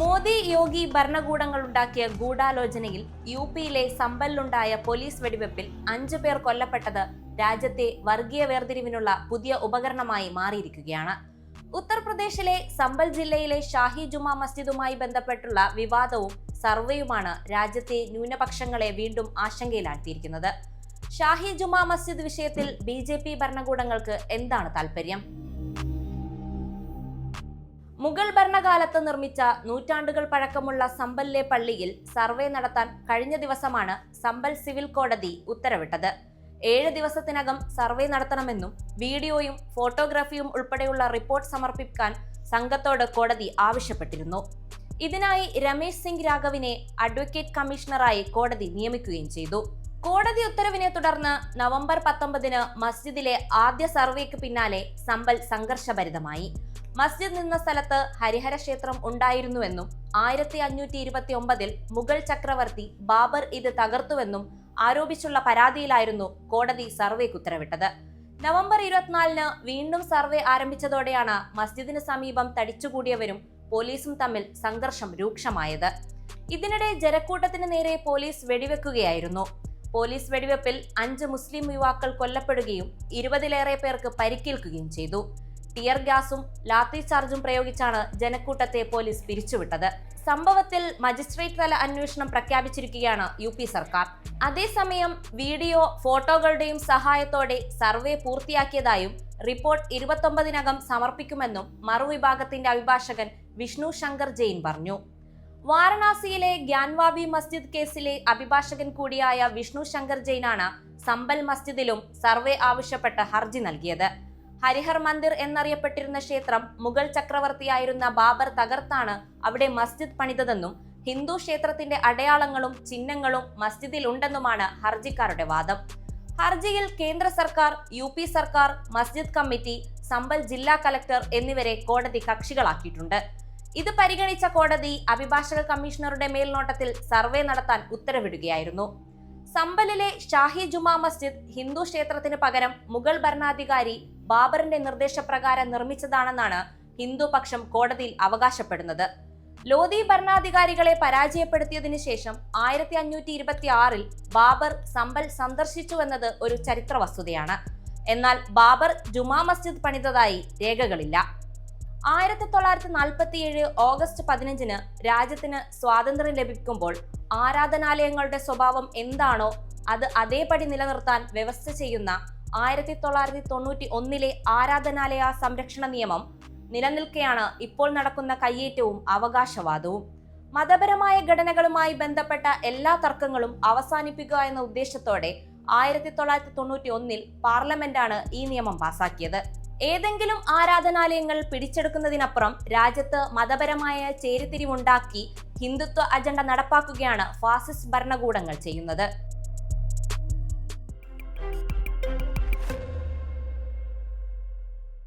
മോദി യോഗി ഭരണകൂടങ്ങൾ ഉണ്ടാക്കിയ ഗൂഢാലോചനയിൽ യു പിയിലെ സമ്പലിലുണ്ടായ പോലീസ് വെടിവെപ്പിൽ അഞ്ചു പേർ കൊല്ലപ്പെട്ടത് രാജ്യത്തെ വർഗീയ വേർതിരിവിനുള്ള പുതിയ ഉപകരണമായി മാറിയിരിക്കുകയാണ്. ഉത്തർപ്രദേശിലെ സമ്പൽ ജില്ലയിലെ ഷാഹി ജുമാ മസ്ജിദുമായി ബന്ധപ്പെട്ടുള്ള വിവാദവും സർവേയുമാണ് രാജ്യത്തെ ന്യൂനപക്ഷങ്ങളെ വീണ്ടും ആശങ്കയിലാഴ്ത്തിയിരിക്കുന്നത്. ഷാഹി ജുമാ മസ്ജിദ് വിഷയത്തിൽ ബി ഭരണകൂടങ്ങൾക്ക് എന്താണ് താല്പര്യം മുഗൾ ഭരണകാലത്ത് നിർമ്മിച്ച നൂറ്റാണ്ടുകൾ പഴക്കമുള്ള സമ്പലിലെ പള്ളിയിൽ സർവേ നടത്താൻ കഴിഞ്ഞ ദിവസമാണ് സമ്പൽ സിവിൽ കോടതി ഉത്തരവിട്ടത്. ഏഴ് ദിവസത്തിനകം സർവേ നടത്തണമെന്നും വീഡിയോയും ഫോട്ടോഗ്രാഫിയും ഉൾപ്പെടെയുള്ള റിപ്പോർട്ട് സമർപ്പിക്കാൻ സംഘത്തോട് കോടതി ആവശ്യപ്പെട്ടിരുന്നു. ഇതിനായി രമേശ് സിംഗ് രാഘവിനെ അഡ്വക്കേറ്റ് കമ്മീഷണറായി കോടതി നിയമിക്കുകയും ചെയ്തു. കോടതി ഉത്തരവിനെ തുടർന്ന് നവംബർ പത്തൊമ്പതിന് മസ്ജിദിലെ ആദ്യ സർവേക്ക് പിന്നാലെ സമ്പൽ സംഘർഷഭരിതമായി. മസ്ജിദ് നിന്ന സ്ഥലത്ത് ഹരിഹര ക്ഷേത്രം ഉണ്ടായിരുന്നുവെന്നും ആയിരത്തി അഞ്ഞൂറ്റി ഇരുപത്തി ഒമ്പതിൽ മുഗൾ ചക്രവർത്തി ബാബർ ഇത് തകർത്തുവെന്നും ആരോപിച്ചുള്ള പരാതിയിലായിരുന്നു കോടതി സർവേക്ക് ഉത്തരവിട്ടത്. നവംബർ ഇരുപത്തിനാലിന് വീണ്ടും സർവേ ആരംഭിച്ചതോടെയാണ് മസ്ജിദിന് സമീപം തടിച്ചുകൂടിയവരും പോലീസും തമ്മിൽ സംഘർഷം രൂക്ഷമായത്. ഇതിനിടെ ജനക്കൂട്ടത്തിന് നേരെ പോലീസ് വെടിവെക്കുകയായിരുന്നു. പോലീസ് വെടിവെപ്പിൽ അഞ്ച് മുസ്ലിം യുവാക്കൾ കൊല്ലപ്പെടുകയും ഇരുപതിലേറെ പേർക്ക് പരിക്കേൽക്കുകയും ചെയ്തു. ടിയർ ഗ്യാസും ലാത്തി ചാർജും പ്രയോഗിച്ചാണ് ജനക്കൂട്ടത്തെ പോലീസ് പിരിച്ചുവിട്ടത്. സംഭവത്തിൽ മജിസ്ട്രേറ്റ് തല അന്വേഷണം പ്രഖ്യാപിച്ചിരിക്കുകയാണ് യു പി സർക്കാർ. അതേസമയം വീഡിയോ ഫോട്ടോകളുടെയും സഹായത്തോടെ സർവേ പൂർത്തിയാക്കിയതായും റിപ്പോർട്ട് ഇരുപത്തൊമ്പതിനകം സമർപ്പിക്കുമെന്നും മറുവിഭാഗത്തിന്റെ അഭിഭാഷകൻ വിഷ്ണു ശങ്കർ ജെയിൻ പറഞ്ഞു. വാരണാസിയിലെ ഗ്യാൻവാബി മസ്ജിദ് കേസിലെ അഭിഭാഷകൻ കൂടിയായ വിഷ്ണു ശങ്കർ ജെയിനാണ് സമ്പൽ മസ്ജിദിലും സർവേ ആവശ്യപ്പെട്ട് ഹർജി നൽകിയത്. ഹരിഹർ മന്ദിർ എന്നറിയപ്പെട്ടിരുന്ന ക്ഷേത്രം മുഗൾ ചക്രവർത്തിയായിരുന്ന ബാബർ തകർത്താണ് അവിടെ മസ്ജിദ് പണിതതെന്നും ഹിന്ദു ക്ഷേത്രത്തിന്റെ അടയാളങ്ങളും ചിഹ്നങ്ങളും മസ്ജിദിൽ ഉണ്ടെന്നുമാണ് ഹർജിക്കാരുടെ വാദം. ഹർജിയിൽ കേന്ദ്ര സർക്കാർ യു പി സർക്കാർ മസ്ജിദ് കമ്മിറ്റി സമ്പൽ ജില്ലാ കലക്ടർ എന്നിവരെ കോടതി കക്ഷികളാക്കിയിട്ടുണ്ട്. ഇത് പരിഗണിച്ച കോടതി അഭിഭാഷക കമ്മീഷണറുടെ മേൽനോട്ടത്തിൽ സർവേ നടത്താൻ ഉത്തരവിടുകയായിരുന്നു. സമ്പലിലെ ഷാഹി ജുമാ മസ്ജിദ് ഹിന്ദു ക്ഷേത്രത്തിന് പകരം മുഗൾ ഭരണാധികാരി ബാബറിന്റെ നിർദ്ദേശപ്രകാരം നിർമ്മിച്ചതാണെന്നാണ് ഹിന്ദു പക്ഷം കോടതിയിൽ അവകാശപ്പെടുന്നത്. ലോധി ഭരണാധികാരികളെ പരാജയപ്പെടുത്തിയതിനു ശേഷം ആയിരത്തി അഞ്ഞൂറ്റി ഇരുപത്തി ആറിൽ ബാബർ സമ്പൽ സന്ദർശിച്ചുവെന്നത് ഒരു ചരിത്ര വസ്തുതയാണ് എന്നാൽ ബാബർ ജുമാ മസ്ജിദ് പണിതതായി രേഖകളില്ല. ആയിരത്തി തൊള്ളായിരത്തി നാൽപ്പത്തിയേഴ് ഓഗസ്റ്റ് പതിനഞ്ചിന് രാജ്യത്തിന് സ്വാതന്ത്ര്യം ലഭിക്കുമ്പോൾ ആരാധനാലയങ്ങളുടെ സ്വഭാവം എന്താണോ അത് അതേപടി നിലനിർത്താൻ വ്യവസ്ഥ ചെയ്യുന്ന ആയിരത്തി തൊള്ളായിരത്തി തൊണ്ണൂറ്റി ഒന്നിലെ ആരാധനാലയ സംരക്ഷണ നിയമം നിലനിൽക്കെയാണ് ഇപ്പോൾ നടക്കുന്ന കയ്യേറ്റവും അവകാശവാദവും. മതപരമായ ഘടനകളുമായി ബന്ധപ്പെട്ട എല്ലാ തർക്കങ്ങളും അവസാനിപ്പിക്കുക എന്ന ഉദ്ദേശത്തോടെ ആയിരത്തി തൊള്ളായിരത്തി തൊണ്ണൂറ്റി ഒന്നിൽ പാർലമെന്റാണ് ഈ നിയമം പാസാക്കിയത്. ഏതെങ്കിലും ആരാധനാലയങ്ങൾ പിടിച്ചെടുക്കുന്നതിനപ്പുറം രാജ്യത്ത് മതപരമായ ചേരിതിരിവുണ്ടാക്കി ഹിന്ദുത്വ അജണ്ട നടപ്പാക്കുകയാണ് ഫാസിസ്റ്റ് ഭരണകൂടങ്ങൾ ചെയ്യുന്നത്.